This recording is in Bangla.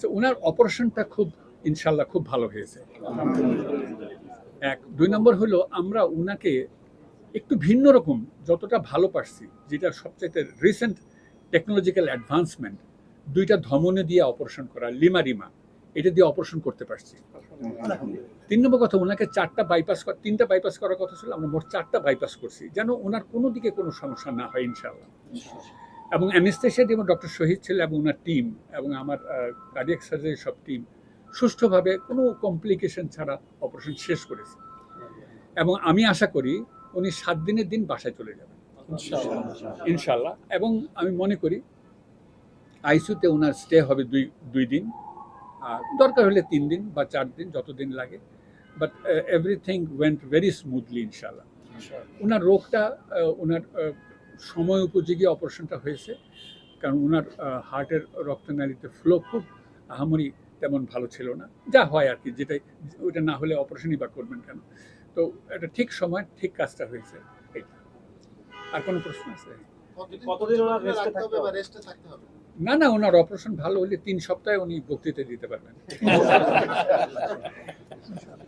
আচ্ছা ওনার অপারেশনটা খুব, ইনশাল্লাহ খুব ভালো হয়েছে। এক, দুই নম্বর হলো আমরা উনাকে একটু ভিন্ন রকম যতটা ভালো পারছি, যেটা সবচাইতে রিসেন্ট টেকনোলজিক্যাল অ্যাডভান্সমেন্ট দুইটা ধমনে দিয়ে অপারেশন করা, লিমা রিমা, এটা দিয়ে অপারেশন করতে পারছি। তিন নম্বর কথা ওনাকে চারটা বাইপাস তিনটা বাইপাস করার কথা ছিল, আমরা মোট চারটা বাইপাস করছি, যেন ওনার কোনো দিকে কোনো সমস্যা না হয়, ইনশাল্লাহ। এবং অ্যানেস্থেশিয়া যেমন ডক্টর শহীদ ছিল এবং ওনার টিম এবং আমার কার্ডিয়াক সার্জারি সব টিম সুষ্ঠুভাবে কোনো কমপ্লিকেশন ছাড়া অপারেশন শেষ করেছে। এবং আমি আশা করি উনি সাত দিনের দিন বাসায় চলে যাবেন। ইনশাল্লাহ এবং আমি মনে করি আইসিউতে ওনার স্টে হবে দুই দুই দিন। আর দরকার হলে তিন দিন বা চার দিন যতদিন লাগে। But everything went very smoothly ইনশাল্লাহ ওনার রোগটা ওনার সময় উপযোগী অপারেশনটা হয়েছে কারণ ওনার হার্টের রক্তনালীতে ফ্লো খুব আহামরি তেমন ভালো ছিল না। যা হয় আর কি যেটাই ওটা না হলে অপারেশনই বা করবেন কেন? তো এটা ঠিক সময় ঠিক কাজটা হয়েছে এইটা আর কোনো প্রশ্ন আছে? কতদিন ওনার রেস্টে রাখতে থাকতে হবে বা হবে? রেস্টে থাকতে হবে? না না ওনার অপারেশন ভালো হলে তিন সপ্তাহে উনি বক্তৃতা দিতে পারবেন।